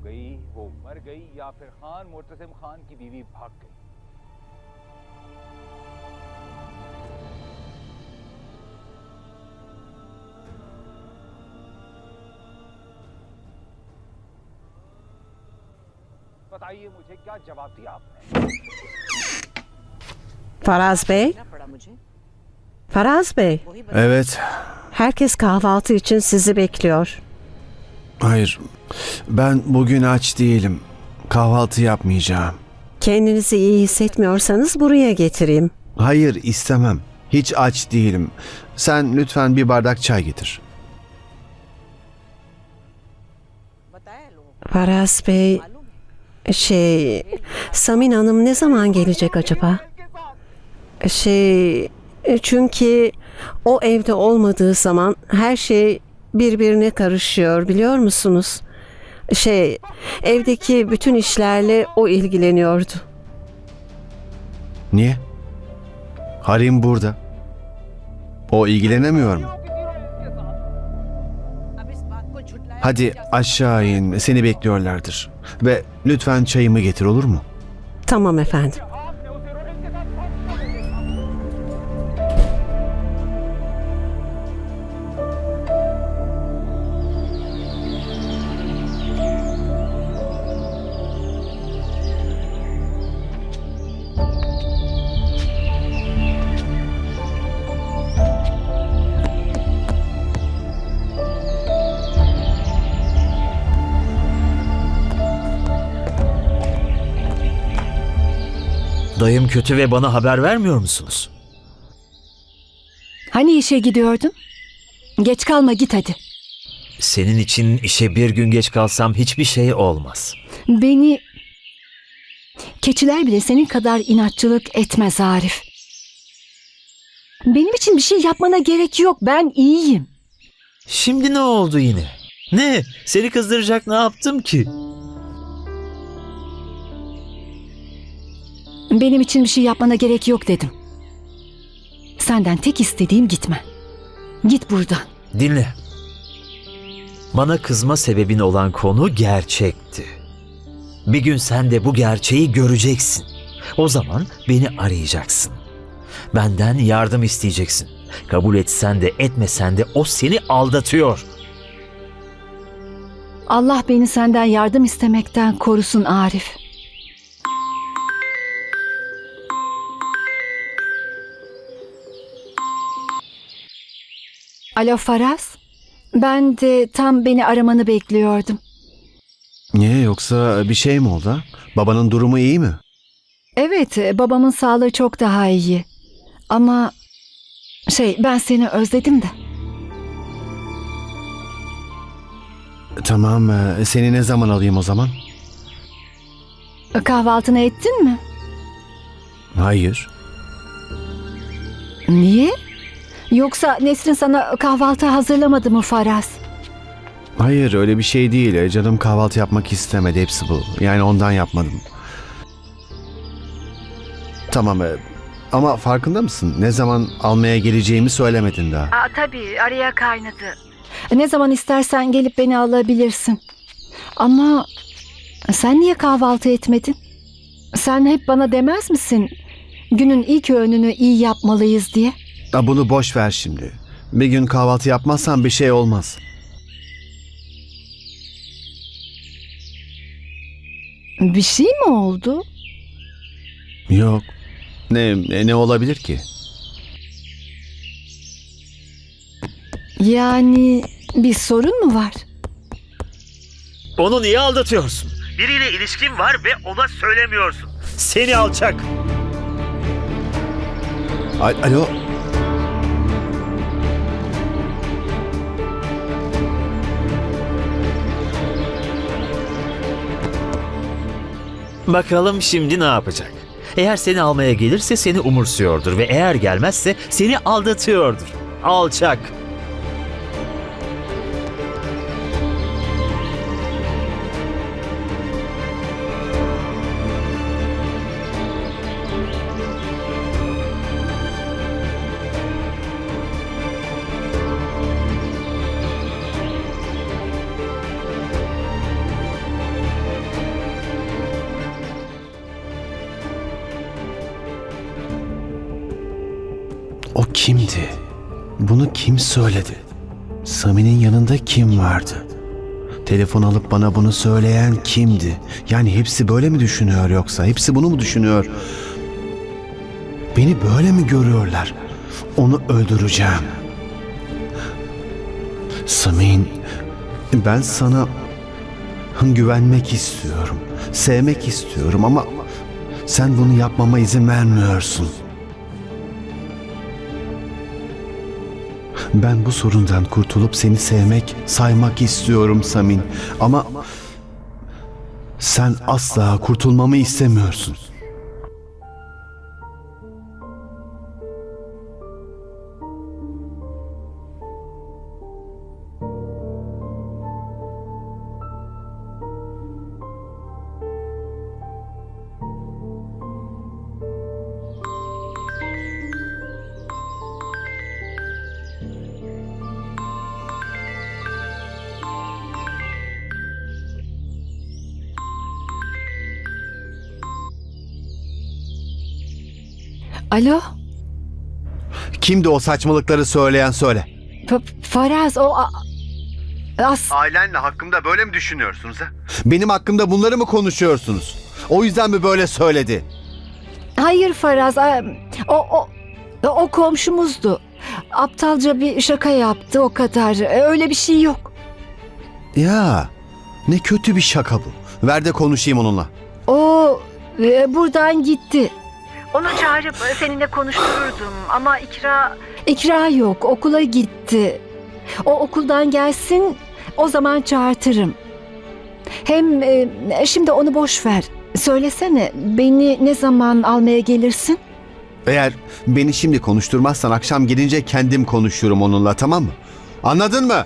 गई वो मर गई या फिर खान मुर्तसिम खान की बीवी भाग गई बताइए मुझे क्या जवाब दिया आपने Faraz Bey, पड़ा मुझे Faraz Bey, Evet. herkes kahvaltı için sizi bekliyor. Hayır. Ben bugün aç değilim. Kahvaltı yapmayacağım. Kendinizi iyi hissetmiyorsanız buraya getireyim. Hayır istemem. Hiç aç değilim. Sen lütfen bir bardak çay getir. Paras Bey, şey, Samin Hanım ne zaman gelecek acaba? Şey, çünkü o evde olmadığı zaman her şey birbirine karışıyor biliyor musunuz? Şey, evdeki bütün işlerle o ilgileniyordu. Niye? Harim burada. O ilgilenemiyor mu? Hadi aşağı in, seni bekliyorlardır. Ve lütfen çayımı getir olur mu? Tamam efendim. Dayım kötü ve bana haber vermiyor musunuz? Hani işe gidiyordun? Geç kalma git hadi. Senin için işe bir gün geç kalsam hiçbir şey olmaz. Beni... Keçiler bile senin kadar inatçılık etmez Arif. Benim için bir şey yapmana gerek yok. Ben iyiyim. Şimdi ne oldu yine? Ne? Seni kızdıracak ne yaptım ki? Benim için bir şey yapmana gerek yok dedim. Senden tek istediğim gitme. Git buradan. Dinle. Bana kızma sebebin olan konu gerçekti. Bir gün sen de bu gerçeği göreceksin. O zaman beni arayacaksın. Benden yardım isteyeceksin. Kabul etsen de etmesen de o seni aldatıyor. Allah beni senden yardım istemekten korusun Arif. Alo Faraz. Ben de tam beni aramanı bekliyordum. Niye yoksa bir şey mi oldu? Babanın durumu iyi mi? Evet, babamın sağlığı çok daha iyi. Ama şey, ben seni özledim de. Tamam. e, Seni ne zaman alayım o zaman? Kahvaltını ettin mi? Hayır. Niye? Yoksa Nesrin sana kahvaltı hazırlamadı mı Faraz? Hayır öyle bir şey değil. E, Canım kahvaltı yapmak istemedi. Hepsi bu. Yani ondan yapmadım. Tamam. e, Ama farkında mısın? Ne zaman almaya geleceğimi söylemedin daha. Aa, tabii araya kaynadı. Ne zaman istersen gelip beni alabilirsin. Ama sen niye kahvaltı etmedin? Sen hep bana demez misin? Günün ilk öğününü iyi yapmalıyız diye. Ha, Bunu boş ver şimdi. Bir gün kahvaltı yapmazsan bir şey olmaz. Bir şey mi oldu? Yok. Ne e, ne olabilir ki? Yani bir sorun mu var? Onu niye aldatıyorsun? Biriyle ilişkin var ve ona söylemiyorsun. Seni alçak. A- Alo. Bakalım şimdi ne yapacak? Eğer seni almaya gelirse seni umursuyordur ve eğer gelmezse seni aldatıyordur. Alçak. Kimdi? Bunu kim söyledi? Sami'nin yanında kim vardı? Telefon alıp bana bunu söyleyen kimdi? Yani hepsi böyle mi düşünüyor yoksa? Hepsi bunu mu düşünüyor? Beni böyle mi görüyorlar? Onu öldüreceğim. Samin, ben sana güvenmek istiyorum. Sevmek istiyorum ama sen bunu yapmama izin vermiyorsun. Ben bu sorundan kurtulup seni sevmek, saymak istiyorum Samin. Ama sen asla kurtulmamı istemiyorsun. Alo? Kimdi o saçmalıkları söyleyen söyle. F- Faraz o... As... Ailenle hakkımda böyle mi düşünüyorsunuz ha? Benim hakkımda bunları mı konuşuyorsunuz? O yüzden mi böyle söyledi? Hayır Faraz. O, o, o komşumuzdu. Aptalca bir şaka yaptı o kadar. Öyle bir şey yok. Ya ne kötü bir şaka bu. Ver de konuşayım onunla. O e, buradan gitti. Onu çağırıp seninle konuştururdum ama ikra... İkra yok. Okula gitti. O okuldan gelsin o zaman çağırtırım. Hem e, şimdi onu boş ver. Söylesene beni ne zaman almaya gelirsin? Eğer beni şimdi konuşturmazsan akşam gelince kendim konuşurum onunla tamam mı? Anladın mı?